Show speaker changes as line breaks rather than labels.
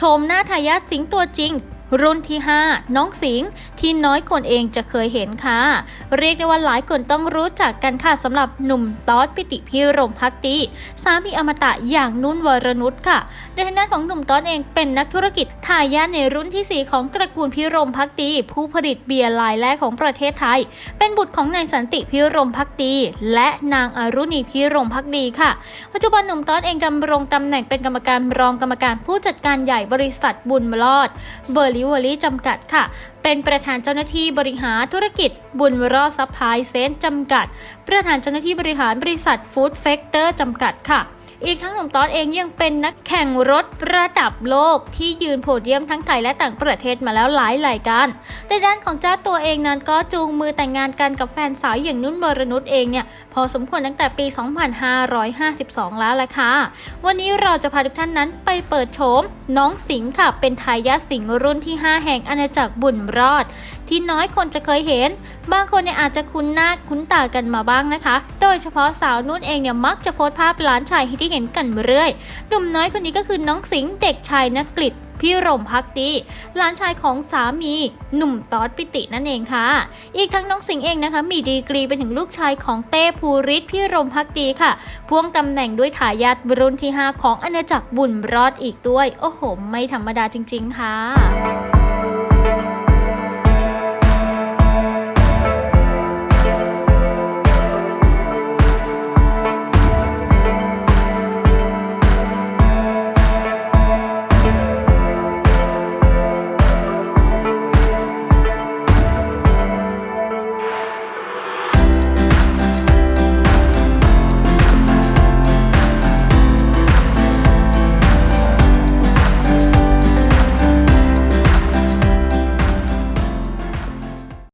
ชมหน้าทายาทสิงตัวจริง รุ่นที่ 5 น้องสิงห์ที่น้อยคนเองจะเคยเห็นค่ะ เรียกได้ว่าหลายคนต้องรู้จักกันค่ะสำหรับหนุ่มตอดปิติพิรมพักดีสามีอมตะอย่างนุ่นวรนุชค่ะโดยทางด้านของหนุ่มตอดเองเป็นนักธุรกิจทายาทในรุ่นทีสี่ 4 ของตระกูลพิรมพักดีผู้ผลิตเบียร์รายแรกของประเทศไทย เป็นบุตรของนายสันติพิรมพักดีและนางอรุณีพิรมพักดีค่ะ ปัจจุบันหนุ่มตอดเองดำรงตำแหน่งเป็นกรรมการรองกรรมการผู้จัดการใหญ่บริษัทบุญมรอดเบอร์ลิเวอรี่จำกัดค่ะ เป็นประธานเจ้าหน้าที่บริหารธุรกิจ บุญรอดซัพพลายเซนจำกัด ประธานเจ้าหน้าที่บริหารบริษัทฟู้ดเฟกเตอร์จำกัดค่ะอีกทั้งหนุ่มตอนเองยังเป็นนักแข่งรถระดับโลกที่ยืนโพเดียมทั้งไทยและต่างประเทศมาแล้วหลายรายการแต่ด้านของเจ้าตัวเองนั้นก็จูงมือแต่งงานกันกับแฟนสาวอย่างนุ่นบรนุชเองเนี่ยพอสมควรตั้งแต่ปี 2552 แล้วละค่ะ วันนี้เราจะพาทุกท่านนั้นไปเปิดโฉมน้องสิงห์ค่ะเป็นทายาทสิงห์รุ่นที่ 5 แห่งอาณาจักรบุญรอด ที่น้อยคนจะเคยเห็น บางคนเนี่ยอาจจะคุ้นหน้าคุ้นตากันมาบ้างนะคะ โดยเฉพาะสาวนุ่นเองเนี่ยมักจะโพสต์ภาพหลานชายที่เห็นกันเรื่อยหนุ่มน้อยคนนี้ก็คือน้องสิงห์เด็กชายนักกฤษพี่รมพักดีหลานชายของสามีหนุ่มตอดปิตินั่นเองค่ะ อีกทั้งน้องสิงห์เองนะคะ มีดีกรีเป็นถึงลูกชายของเต้ภูริศพี่รมพักดีค่ะ พ่วงตำแหน่งด้วยทายาทรุ่นที่ 5 ของอาณาจักรบุญรอดอีกด้วย โอ้โห ไม่ธรรมดาจริง ๆ ค่ะ